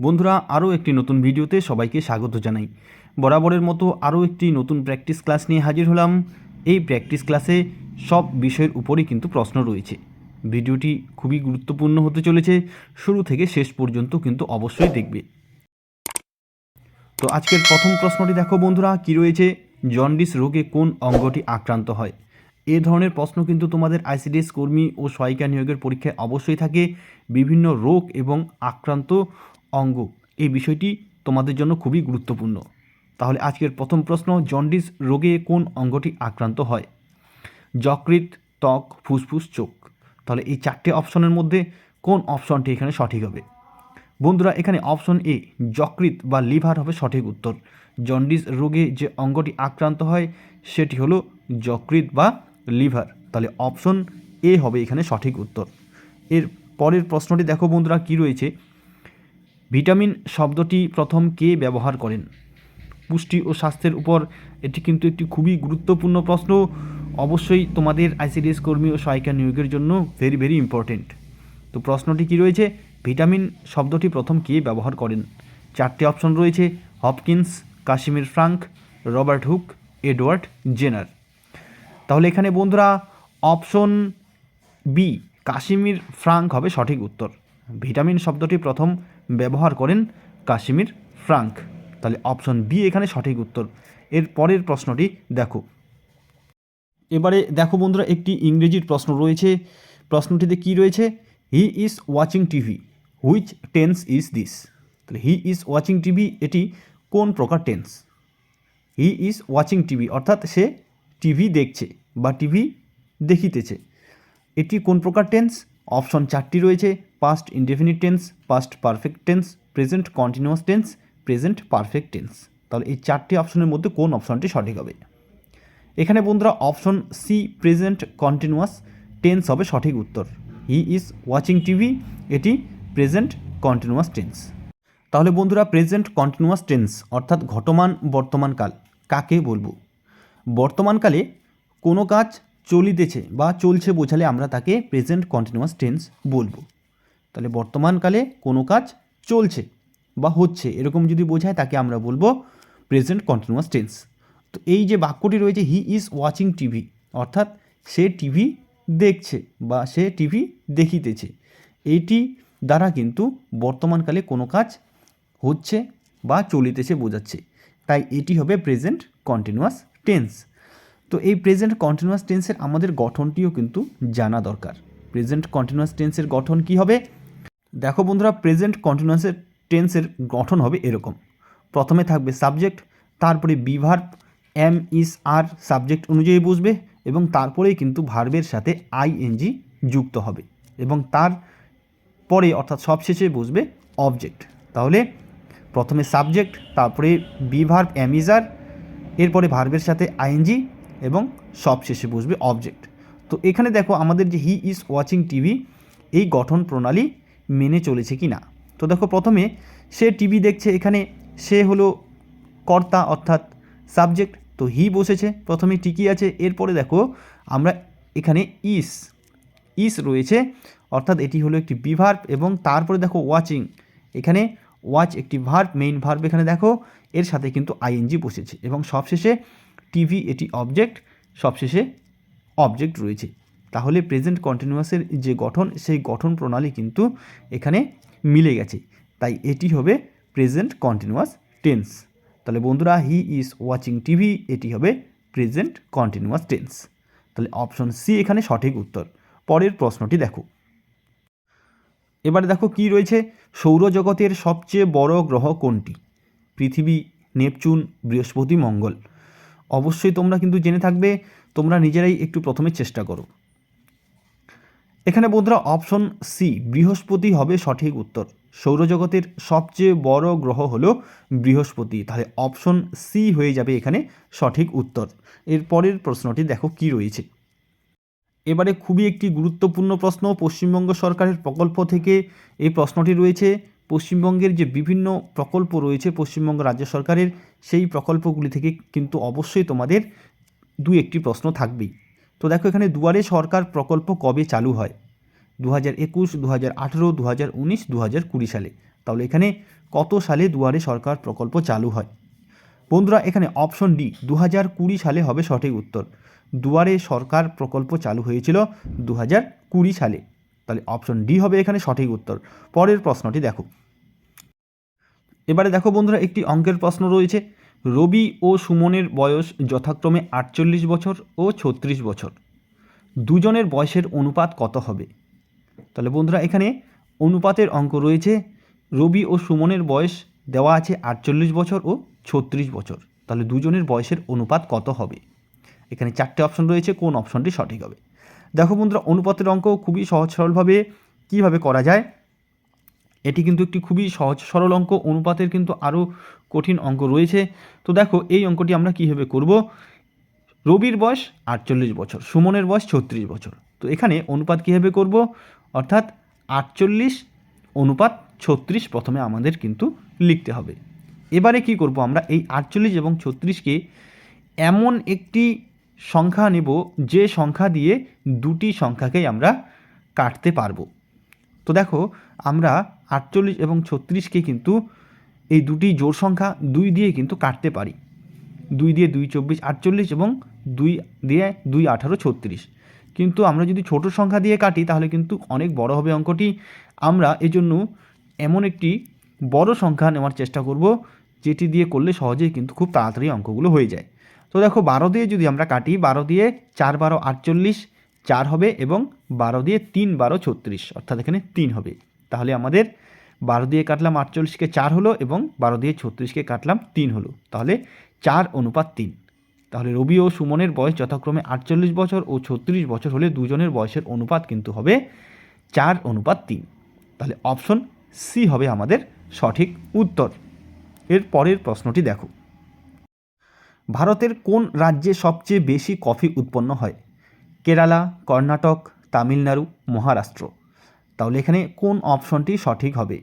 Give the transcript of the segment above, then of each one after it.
বন্ধুরা, আরও একটি নতুন ভিডিওতে সবাইকে স্বাগত জানাই। বরাবরের মতো আরও একটি নতুন প্র্যাকটিস ক্লাস নিয়ে হাজির হলাম। এই প্র্যাকটিস ক্লাসে সব বিষয়ের উপরই কিন্তু প্রশ্ন রয়েছে। ভিডিওটি খুবই গুরুত্বপূর্ণ হতে চলেছে। শুরু থেকে শেষ পর্যন্ত কিন্তু অবশ্যই দেখবে। তো আজকের প্রথম প্রশ্নটি দেখো বন্ধুরা, কি রয়েছে? জন্ডিস রোগে কোন অঙ্গটি আক্রান্ত হয়? এ ধরনের প্রশ্ন কিন্তু তোমাদের আইসিডিএস কর্মী ও সহায়িকা নিয়োগের পরীক্ষায় অবশ্যই থাকে। বিভিন্ন রোগ এবং আক্রান্ত অঙ্গ। এই বিষয়টি তোমাদের জন্য খুবই গুরুত্বপূর্ণ। তাহলে আজকের প্রথম প্রশ্ন, জন্ডিস রোগে কোন অঙ্গটি আক্রান্ত হয়? যকৃৎ, ত্বক, ফুসফুস, চোখ। তাহলে এই চারটে অপশনের মধ্যে কোন অপশনটি এখানে সঠিক হবে? বন্ধুরা, এখানে অপশন এ, যকৃৎ বা লিভার হবে সঠিক উত্তর। জন্ডিস রোগে যে অঙ্গটি আক্রান্ত হয়, সেটি হলো যকৃৎ বা লিভার। তাহলে অপশন এ হবে এখানে সঠিক উত্তর। এর পরের প্রশ্নটি দেখো বন্ধুরা, কি রয়েছে? ভিটামিন শব্দটি প্রথম কে ব্যবহার করেন? পুষ্টি ও স্বাস্থ্যের উপর এটি কিন্তু একটি খুবই গুরুত্বপূর্ণ প্রশ্ন। অবশ্যই তোমাদের আইসিডিএস কর্মী ও সহায়িকা নিয়োগের জন্য ভেরি ভেরি ইম্পর্টেন্ট তো প্রশ্নটি কি রয়েছে? ভিটামিন শব্দটি প্রথম কে ব্যবহার করেন? চারটি অপশন রয়েছে, Hopkins, Casimir Frank, Robert Hooke, Edward Jenner. তাহলে এখানে বন্ধুরা অপশন বি, কাশ্মীর ফ্রাঙ্ক হবে সঠিক উত্তর। ভিটামিন শব্দটি প্রথম ব্যবহার করেন কাশ্মীর ফ্রাঙ্ক। তাহলে অপশন বি এখানে সঠিক উত্তর। এর পরের প্রশ্নটি দেখো। এবারে দেখো বন্ধুরা, একটি ইংরেজির প্রশ্ন রয়েছে। প্রশ্নটিতে কি রয়েছে? He is watching TV, which tense is this? তাহলে হি ইজ ওয়াচিং টিভি, এটি কোন প্রকার tense? He is watching TV, অর্থাৎ সে টিভি দেখছে বা টিভি দেখিতেছে। এটি কোন প্রকার টেন্স? অপশন চারটি রয়েছে past indefinite tense past perfect tense present continuous tense present perfect tense তাহলে এই চারটি অপশনের মধ্যে কোন অপশনটি সঠিক হবে? এখানে বন্ধুরা option C present continuous tense হবে সঠিক উত্তর। হি ইজ ওয়াচিং টিভি এটি প্রেজেন্ট কন্টিনিউয়াস টেন্স তাহলে বন্ধুরা প্রেজেন্ট কন্টিনিউয়াস টেন্স অর্থাৎ ঘটমান বর্তমানকাল কাকে বলব? বর্তমানকালে কোনো কাজ চলিতেছে বা চলছে বোঝালে আমরা তাকে প্রেজেন্ট কন্টিনিউয়াস টেন্স বলব। তাহলে বর্তমানকালে কোনো কাজ চলছে বা হচ্ছে, এরকম যদি বোঝায় তাকে আমরা বলব প্রেজেন্ট কন্টিনিউয়াস টেন্স তো এই যে বাক্যটি রয়েছে হি ইজ ওয়াচিং টিভি অর্থাৎ সে টিভি দেখছে বা সে টিভি দেখিতেছে এইটি দ্বারা কিন্তু বর্তমানকালে কোনো কাজ হচ্ছে বা চলিতেছে বোঝাচ্ছে। তাই এটি হবে প্রেজেন্ট কন্টিনিউয়াস টেন্স তো এই প্রেজেন্ট কন্টিনিউয়াস টেন্সের আমাদের গঠনটিও কিন্তু জানা দরকার। প্রেজেন্ট কন্টিনিউয়াস টেন্সের গঠন কি হবে? দেখো বন্ধুরা প্রেজেন্ট কন্টিনিউয়াসের টেন্সের গঠন হবে এরকম। প্রথমে থাকবে সাবজেক্ট তারপরে be verb am is are subject অনুযায়ী বুঝবে এবং তারপরেই কিন্তু ভার্বের সাথে আইএনজি যুক্ত হবে এবং তার পরে অর্থাৎ সবশেষে বুঝবে অবজেক্ট তাহলে প্রথমে সাবজেক্ট তারপরে বিভার্ব অ্যামিজার এরপরে ভার্বের সাথে আইএনজি এবং সবশেষে বসবে অবজেক্ট তো এখানে দেখো আমাদের যে হি ইজ ওয়াচিং টিভি এই গঠন প্রণালী মেনে চলেছে কি না তো দেখো প্রথমে সে টিভি দেখছে, এখানে সে হলো কর্তা অর্থাৎ সাবজেক্ট তো হি বসেছে। প্রথমে টিকি আছে? এরপরে দেখো আমরা এখানে ইস ইস রয়েছে, অর্থাৎ এটি হলো একটি বিভার্ভ এবং তারপরে দেখো ওয়াচিং এখানে ওয়াচ একটি ভার্ভ মেইন ভার্ভ এখানে দেখো, এর সাথে কিন্তু আইএনজি বসেছে এবং সবশেষে টিভি, এটি অবজেক্ট সবশেষে অবজেক্ট রয়েছে। তাহলে প্রেজেন্ট কন্টিনিউয়াসের যে গঠন, সেই গঠন প্রণালী কিন্তু এখানে মিলে গেছে। তাই এটি হবে প্রেজেন্ট কন্টিনিউয়াস টেন্স তাহলে বন্ধুরা হি ইজ ওয়াচিং টিভি এটি হবে প্রেজেন্ট কন্টিনিউয়াস টেন্স তাহলে অপশন সি এখানে সঠিক উত্তর। পরের প্রশ্নটি দেখো। এবারে দেখো কি রয়েছে? সৌরজগতের সবচেয়ে বড় গ্রহ কোনটি? পৃথিবী, নেপচুন, বৃহস্পতি, মঙ্গল। অবশ্যই তোমরা কিন্তু জেনে থাকবে, তোমরা নিজেরাই একটু প্রথমে চেষ্টা করো। এখানে বন্ধুরা অপশন সি বৃহস্পতি হবে সঠিক উত্তর। সৌরজগতের সবচেয়ে বড় গ্রহ হলো বৃহস্পতি। তাহলে অপশন সি হয়ে যাবে এখানে সঠিক উত্তর। এর পরের প্রশ্নটি দেখো কি রয়েছে। এবারে খুবই একটি গুরুত্বপূর্ণ প্রশ্ন, পশ্চিমবঙ্গ সরকারের প্রকল্প থেকে এই প্রশ্নটি রয়েছে। পশ্চিমবঙ্গের যে বিভিন্ন প্রকল্প রয়েছে পশ্চিমবঙ্গ রাজ্য সরকারের, সেই প্রকল্পগুলি থেকে কিন্তু অবশ্যই তোমাদের দু একটি প্রশ্ন থাকবেই। তো দেখো এখানে দুয়ারে সরকার প্রকল্প কবে চালু হয়? দু হাজার একুশ দু হাজার আঠেরো দু হাজার উনিশ দু হাজার কুড়ি সালে। তাহলে এখানে কত সালে দুয়ারে সরকার প্রকল্প চালু হয়? বন্ধুরা, এখানে অপশন ডি দু হাজার কুড়ি সালে হবে সঠিক উত্তর। দুয়ারে সরকার প্রকল্প চালু হয়েছিল দু হাজার কুড়ি সালে। তাহলে অপশন ডি হবে এখানে সঠিক উত্তর। পরের প্রশ্নটি দেখো। এবারে দেখো বন্ধুরা, একটি অঙ্কের প্রশ্ন রয়েছে। রবি ও সুমনের বয়স যথাক্রমে আটচল্লিশ বছর ও ছত্রিশ বছর। দুজনের বয়সের অনুপাত কত হবে? তাহলে বন্ধুরা, এখানে অনুপাতের অঙ্ক রয়েছে। রবি ও সুমনের বয়স দেওয়া আছে আটচল্লিশ বছর ও ছত্রিশ বছর। তাহলে দুজনের বয়সের অনুপাত কত হবে? এখানে চারটে অপশন রয়েছে, কোন অপশনটি সঠিক হবে? দেখো বন্ধুরা, অনুপাতের অঙ্ক খুবই সহজ সরলভাবে কীভাবে করা যায়? এটি কিন্তু একটি খুবই সহজ সরল অঙ্ক, অনুপাতের কিন্তু আরও কঠিন অঙ্ক রয়েছে। তো দেখো, এই অঙ্কটি আমরা কীভাবে করব? রবির বয়স আটচল্লিশ বছর, সুমনের বয়স ছত্রিশ বছর। তো এখানে অনুপাত কীভাবে করব? অর্থাৎ আটচল্লিশ অনুপাত ছত্রিশ প্রথমে আমাদের কিন্তু লিখতে হবে। এবারে কি করব আমরা? এই আটচল্লিশ এবং ছত্রিশকে এমন একটি সংখ্যা নেব, যে সংখ্যা দিয়ে দুটি সংখ্যাকেই আমরা কাটতে পারব। তো দেখো, আমরা আটচল্লিশ এবং ছত্রিশকে কিন্তু এই দুটি জোর সংখ্যা দুই দিয়ে কিন্তু কাটতে পারি। দুই দিয়ে দুই চব্বিশ আটচল্লিশ এবং দুই দিয়ে দুই আঠারো ছত্রিশ। কিন্তু আমরা যদি ছোট সংখ্যা দিয়ে কাটি, তাহলে কিন্তু অনেক বড় হবে অঙ্কটি। আমরা এজন্য এমন একটি বড় সংখ্যা নেওয়ার চেষ্টা করব, যেটি দিয়ে করলে সহজেই কিন্তু খুব তাড়াতাড়ি অঙ্কগুলো হয়ে যায়। তো দেখো বারো দিয়ে যদি আমরা কাটি, বারো দিয়ে চার বারো আটচল্লিশ, চার হবে এবং বারো দিয়ে তিন বারো ছত্রিশ, অর্থাৎ এখানে তিন হবে। তাহলে আমাদের বারো দিয়ে কাটলাম আটচল্লিশকে চার হলো এবং বারো দিয়ে ছত্রিশকে কাটলাম তিন হলো। তাহলে চার অনুপাত তিন। তাহলে রবি ও সুমনের বয়স যথাক্রমে আটচল্লিশ বছর ও ছত্রিশ বছর হলে দুজনের বয়সের অনুপাত কিন্তু হবে চার অনুপাত তিন। তাহলে অপশন সি হবে আমাদের সঠিক উত্তর। এর পরের প্রশ্নটি দেখো। ভারতের কোন রাজ্যে সবচেয়ে বেশি কফি উৎপন্ন হয়? কেরালা, কর্ণাটক, তামিলনাড়ু, মহারাষ্ট্র। তাহলে এখানে কোন অপশনটি সঠিক হবে?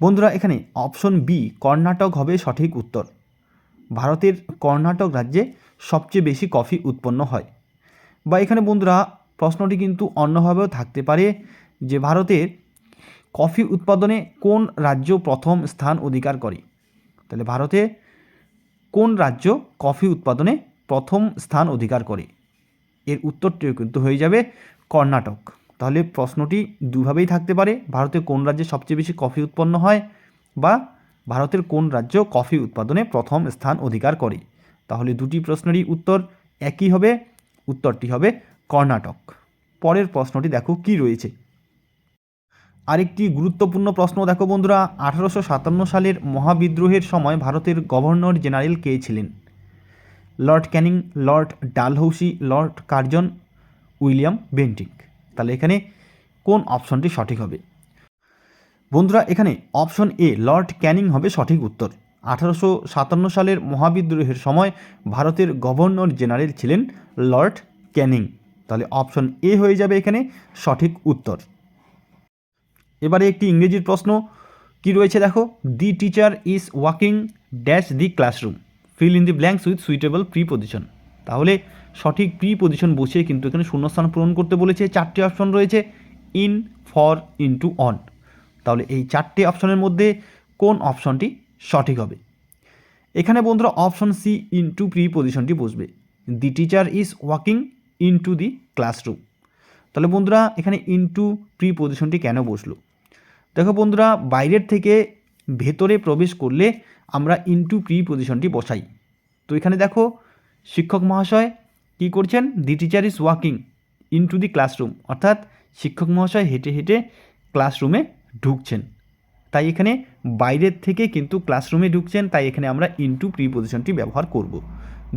বন্ধুরা, এখানে অপশন বি, কর্ণাটক হবে সঠিক উত্তর। ভারতের কর্ণাটক রাজ্যে সবচেয়ে বেশি কফি উৎপন্ন হয়। বা এখানে বন্ধুরা, প্রশ্নটি কিন্তু অন্যভাবেও থাকতে পারে যে ভারতের কফি উৎপাদনে কোন রাজ্য প্রথম স্থান অধিকার করে। তাহলে ভারতে কোন রাজ্য কফি উৎপাদনে প্রথম স্থান অধিকার করে? এর উত্তরটিও কিন্তু হয়ে যাবে কর্ণাটক। তাহলে প্রশ্নটি দুভাবেই থাকতে পারে, ভারতে কোন রাজ্যে সবচেয়ে বেশি কফি উৎপন্ন হয় বা ভারতের কোন রাজ্য কফি উৎপাদনে প্রথম স্থান অধিকার করে? তাহলে দুটি প্রশ্নেরই উত্তর একই হবে, উত্তরটি হবে কর্ণাটক। পরের প্রশ্নটি দেখো কি রয়েছে। আরেকটি গুরুত্বপূর্ণ প্রশ্ন দেখো বন্ধুরা, আঠারোশো সাতান্ন সালের মহাবিদ্রোহের সময় ভারতের গভর্নর জেনারেল কে ছিলেন? Lord Canning, Lord Dalhousie, Lord Curzon, William Bentinck তাহলে এখানে কোন অপশনটি সঠিক হবে? বন্ধুরা, এখানে অপশন এ, লর্ড ক্যানিং হবে সঠিক উত্তর। আঠারোশো সাতান্ন সালের মহাবিদ্রোহের সময় ভারতের গভর্নর জেনারেল ছিলেন লর্ড ক্যানিং। তাহলে অপশন এ হয়ে যাবে এখানে সঠিক উত্তর। এবারে একটি ইংরেজির প্রশ্ন, কি রয়েছে দেখো? The teacher is walking dash the classroom fill in the blanks with suitable preposition তাহলে সঠিক প্রি পজিশন বসিয়ে কিন্তু এখানে শূন্যস্থান পূরণ করতে বলেছে। চারটি অপশন রয়েছে ইন ফর ইনটু অন তাহলে এই চারটে অপশনের মধ্যে কোন অপশনটি সঠিক হবে? এখানে বন্ধুরা অপশন সি ইনটু প্রি পজিশনটি বসবে। The teacher is walking into the classroom তাহলে বন্ধুরা এখানে ইনটু প্রি পজিশনটি কেন বসল? দেখো বন্ধুরা, বাইরের থেকে ভেতরে প্রবেশ করলে আমরা ইনটু প্রি পজিশনটি বসাই। তো এখানে দেখো, শিক্ষক মহাশয় কী করছেন? The teacher is walking into the classroom অর্থাৎ শিক্ষক মহাশয় হেঁটে হেঁটে ক্লাসরুমে ঢুকছেন। তাই এখানে বাইরের থেকে কিন্তু ক্লাসরুমে ঢুকছেন, তাই এখানে আমরা ইনটু প্রি পজিশনটি ব্যবহার করব।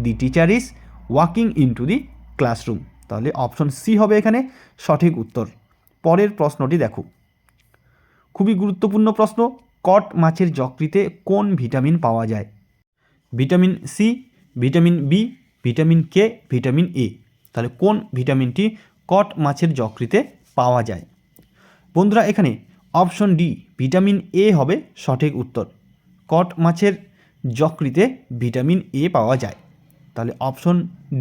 The teacher is walking into the classroom তাহলে অপশন সি হবে এখানে সঠিক উত্তর। পরের প্রশ্নটি দেখো। খুবই গুরুত্বপূর্ণ প্রশ্ন, কট মাছের যকৃতে কোন ভিটামিন পাওয়া যায়? Vitamin C vitamin B vitamin K vitamin A তাহলে কোন ভিটামিনটি কট মাছের যকৃতে পাওয়া যায়? বন্ধুরা, এখানে অপশন ডি ভিটামিন এ হবে সঠিক উত্তর। কট মাছের যকৃতে ভিটামিন এ পাওয়া যায়। তাহলে অপশন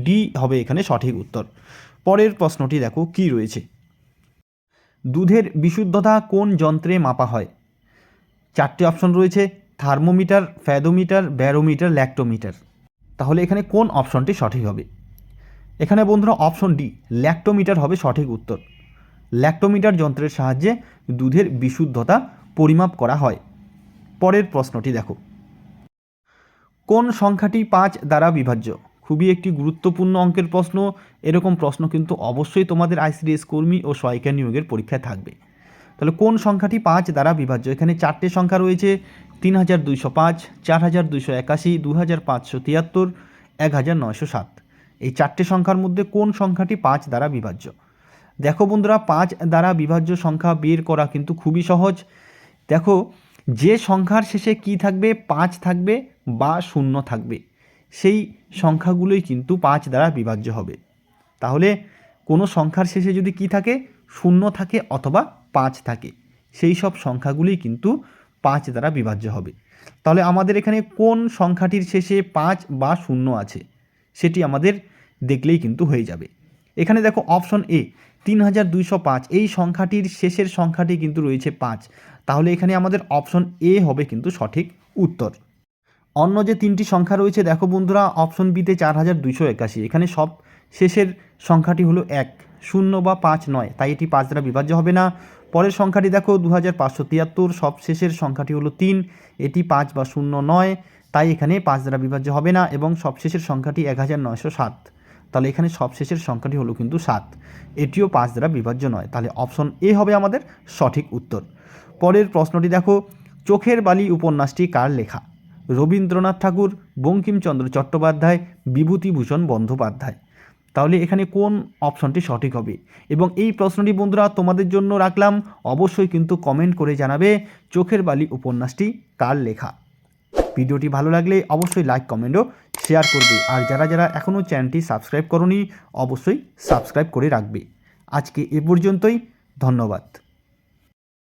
ডি হবে এখানে সঠিক উত্তর। পরের প্রশ্নটি দেখো কি রয়েছে। দুধের বিশুদ্ধতা কোন যন্ত্রে মাপা হয়? চারটি অপশন রয়েছে, থার্মোমিটার, ফ্যাদোমিটার, ব্যারোমিটার, ল্যাক্টোমিটার। তাহলে এখানে কোন অপশনটি সঠিক হবে? এখানে বন্ধুরা অপশন ডি, ল্যাক্টোমিটার হবে সঠিক উত্তর। ল্যাক্টোমিটার যন্ত্রের সাহায্যে দুধের বিশুদ্ধতা পরিমাপ করা হয়। পরের প্রশ্নটি দেখো। কোন সংখ্যাটি পাঁচ দ্বারা বিভাজ্য? খুবই একটি গুরুত্বপূর্ণ অঙ্কের প্রশ্ন। এরকম প্রশ্ন কিন্তু অবশ্যই তোমাদের আইসিডিএস কর্মী ও সহায়িকা নিয়োগের পরীক্ষায় থাকবে। তাহলে কোন সংখ্যাটি পাঁচ দ্বারা বিভাজ্য? এখানে চারটে সংখ্যা রয়েছে, তিন হাজার দুইশো পাঁচ, চার হাজার দুইশো একাশি দু হাজার পাঁচশো তিয়াত্তর, এক হাজার নয়শো সাত। এই চারটে সংখ্যার মধ্যে কোন সংখ্যাটি পাঁচ দ্বারা বিভাজ্য? দেখো বন্ধুরা, পাঁচ দ্বারা বিভাজ্য সংখ্যা বের করা কিন্তু খুবই সহজ। দেখো, যে সংখ্যার শেষে কি থাকবে? পাঁচ থাকবে বা শূন্য থাকবে। সেই সংখ্যাগুলোই কিন্তু পাঁচ দ্বারা বিভাজ্য হবে। তাহলে কোনো সংখ্যার শেষে যদি কি থাকে? শূন্য থাকে অথবা পাঁচ থাকে। সেই সব সংখ্যাগুলি কিন্তু পাঁচ দ্বারা বিভাজ্য হবে। তাহলে আমাদের এখানে কোন সংখ্যাটির শেষে পাঁচ বা শূন্য আছে? সেটি আমাদের দেখলেই কিন্তু হয়ে যাবে। এখানে দেখো অপশন এ তিন হাজার দুইশো পাঁচ, এই সংখ্যাটির শেষের সংখ্যাটি কিন্তু রয়েছে পাঁচ। তাহলে এখানে আমাদের অপশন এ হবে কিন্তু সঠিক উত্তর। অন্য যে তিনটি সংখ্যা রয়েছে, দেখো বন্ধুরা অপশন বিতে চার হাজার দুইশো একাশি। এখানে সব শেষের সংখ্যাটি হলো এক, শূন্য বা পাঁচ নয়, তাই এটি পাঁচ দ্বারা বিভাজ্য হবে না। পরের সংখ্যাটি দেখো দু হাজার পাঁচশো তিয়াত্তর, সব শেষের সংখ্যাটি হলো তিন, এটি পাঁচ বা শূন্য নয়, তাই এখানে পাঁচ দ্বারা বিভাজ্য হবে না এবং সবশেষের সংখ্যাটি এক হাজার নয়শো সাত তাহলে এখানে সবশেষের সংখ্যাটি হলো কিন্তু সাত, এটিও পাঁচ দ্বারা বিভাজ্য নয়। তাহলে অপশন এ হবে আমাদের সঠিক উত্তর। পরের প্রশ্নটি দেখো, চোখের বালি উপন্যাসটি কার লেখা? রবীন্দ্রনাথ ঠাকুর, বঙ্কিমচন্দ্র চট্টোপাধ্যায়, বিভূতিভূষণ বন্দ্যোপাধ্যায়। তাহলে এখানে কোন অপশনটি সঠিক হবে? এবং এই প্রশ্নটি বন্ধুরা তোমাদের জন্য রাখলাম। অবশ্যই কিন্তু কমেন্ট করে জানাবে চোখের বালি উপন্যাসটি কার লেখা। ভিডিওটি ভালো লাগলে অবশ্যই লাইক কমেন্টও শেয়ার করবে। আর যারা যারা এখনও চ্যানেলটি সাবস্ক্রাইব করনি, অবশ্যই সাবস্ক্রাইব করে রাখবে। আজকে এ পর্যন্তই। ধন্যবাদ।